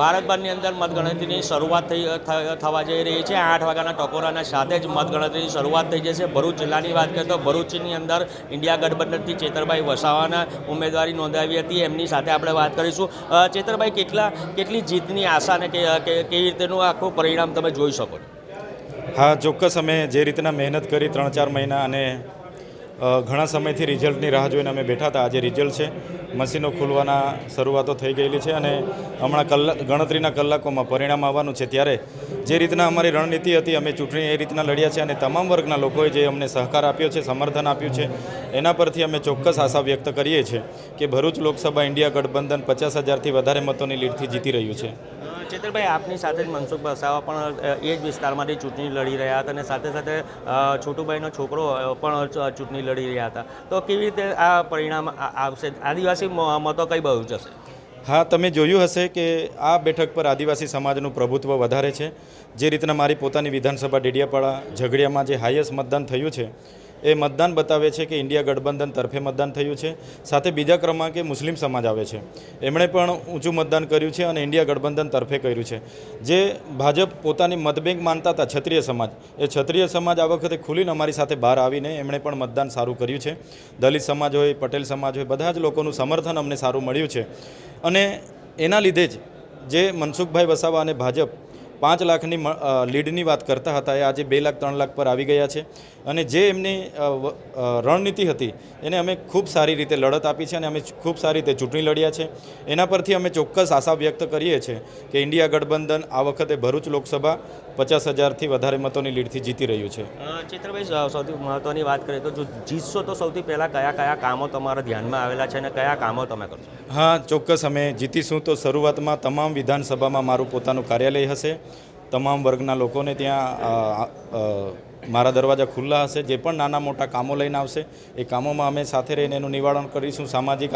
ભારતભરની અંદર મતગણતરીની શરૂઆત થઈ થવા જઈ રહી છે. આઠ વાગ્યાના ટકોરાના સાથે જ મતગણતરીની શરૂઆત થઈ જશે. ભરૂચ જિલ્લાની વાત કરીએ તો ભરૂચની અંદર ઇન્ડિયા ગઠબંધનથી ચેતરભાઈ વસાવાના ઉમેદવારી નોંધાવી હતી. એમની સાથે આપણે વાત કરીશું. ચેતરભાઈ, કેટલા, કેટલી જીતની આશા અને કેવી રીતેનું આખું પરિણામ તમે જોઈ શકો હા, ચોક્કસ અમે જે રીતના મહેનત કરી ત્રણ ચાર મહિના અને ઘણા સમયથી રિઝલ્ટની રાહ જોઈને અમે બેઠા હતા. આજે રિઝલ્ટ છે. મશીનો ખુલવાના શરૂઆતો થઈ ગયેલી છે અને હમણાં કલાક ગણતરીના કલાકોમાં પરિણામ આવવાનું છે. ત્યારે જે રીતના અમારી રણનીતિ હતી, અમે ચૂંટણી એ રીતના લડ્યા છે અને તમામ વર્ગના લોકોએ જે અમને સહકાર આપ્યો છે, સમર્થન આપ્યું છે, એના પરથી અમે ચોક્કસ આશા વ્યક્ત કરીએ છીએ કે ભરૂચ લોકસભા ઇન્ડિયા ગઠબંધન પચાસ હજારથી વધારે મતોની લીડથી જીતી રહ્યું છે. ચેતરભાઈ, આપની સાથે જ મનસુખ વસાવા પણ એ જ વિસ્તારમાંથી ચૂંટણી લડી રહ્યા હતા અને સાથે સાથે છોટુભાઈનો છોકરો પણ ચૂંટણી લડી રહ્યા હતા. તો કેવી રીતે આ પરિણામ આવશે? આદિવાસી મ- મતો કઈ બાજુ જશે હા, તમે જોયું હશે કે આ બેઠક પર આદિવાસી સમાજનું પ્રભુત્વ વધારે છે. જે રીતના મારી પોતાની વિધાનસભા ડેડિયાપાડા ઝઘડિયામાં જે હાઈએસ્ટ મતદાન થયું છે એ મતદાન બતાવે છે કે ઇન્ડિયા ગઠબંધન તરફે મતદાન થયું છે. સાથે બીજા ક્રમાંકે મુસ્લિમ સમાજ આવે છે. એમણે પણ ઊંચું મતદાન કર્યું છે અને ઇન્ડિયા ગઠબંધન તરફે કર્યું છે. જે ભાજપ પોતાની મતબેંક માનતા હતા ક્ષત્રિય સમાજ. એ ક્ષત્રિય સમાજ આ વખતે ખુલીને અમારી સાથે બહાર આવીને એમણે પણ મતદાન સારું કર્યું છે. દલિત સમાજ હોય, પટેલ સમાજ હોય, બધા જ લોકોનું સમર્થન અમને સારું મળ્યું છે. અને એના લીધે જ જે મનસુખભાઈ વસાવા અને ભાજપ પાંચ લાખની લીડની વાત કરતા હતા એ આજે બે લાખ ત્રણ લાખ પર આવી ગયા છે. અને જે એમની રણનીતિ હતી એને અમે ખૂબ સારી રીતે લડત આપી છે અને અમે ખૂબ સારી રીતે ચૂંટણી લડ્યા છે. એના પરથી અમે ચોક્કસ આશા વ્યક્ત કરીએ છીએ કે ઇન્ડિયા ગઠબંધન આ વખતે ભરૂચ લોકસભા પચાસ હજારથી વધારે મતોની લીડથી જીતી રહ્યું છે. ચિત્રભાઈ સૌથી મહત્વની વાત કરીએ તો જો જીતશો તો સૌથી પહેલાં કયા કયા કામો તમારા ધ્યાનમાં આવેલા છે અને કયા કામો તમે કરશો? હા ચોક્કસ અમે જીતીશું તો શરૂઆતમાં તમામ વિધાનસભામાં મારું પોતાનું કાર્યાલય હશે. તમામ વર્ગના લોકોને ત્યાં મારા દરવાજા ખુલ્લા હશે. જે પણ નાના મોટા કામો લઈને આવશે, એ કામોમાં અમે સાથે રહીને એનું નિવારણ કરીશું. સામાજિક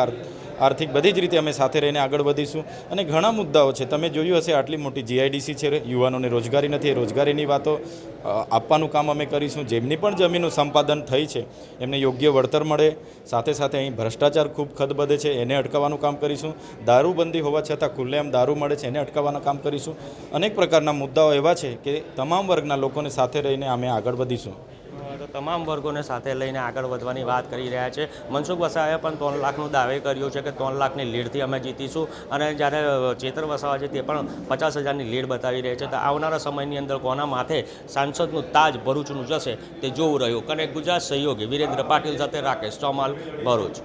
આર્થિક બધી જ રીતે અમે સાથે રહીને આગળ વધીશું. અને ઘણા મુદ્દાઓ છે. તમે જોયું હશે, આટલી મોટી જીઆઈડીસી છે. યુવાનોને રોજગારી નથી. રોજગારીની વાતો આપવાનું કામ અમે કરીશું. જેમની પણ જમીનનું સંપાદન થઈ છે, એમને યોગ્ય વળતર મળે. સાથે સાથે અહીં ભ્રષ્ટાચાર ખૂબ ખદબદે છે. એને અટકાવવાનું કામ કરીશું. દારૂબંધી હોવા છતાં ખુલ્લેઆમ દારૂ મળે છે. એને અટકાવવાનું કામ કરીશું. અનેક પ્રકારના મુદ્દાઓ એવા છે કે તમામ વર્ગના લોકોને સાથે રહીને અમે આગળ વધીશું. તમામ વર્ગોને સાથે લઈને આગળ વધવાની વાત કરી રહ્યા છે. મનસુખ વસાવાએ પણ ત્રણ લાખનું દાવે કર્યું છે કે ત્રણ લાખની લીડથી અમે જીતીશું અને જ્યારે ચેતર વસાવા છે તે પણ પચાસ હજારની લીડ બતાવી રહ્યા છે. તો આવનારા સમયની અંદર કોના માથે સાંસદનું તાજ ભરૂચનું જશે તે જોવું રહ્યું. કનેક્ટ ગુજરાત સહયોગી વિરેન્દ્ર પાટીલ સાથે રાકેશ ચોમાલ, ભરૂચ.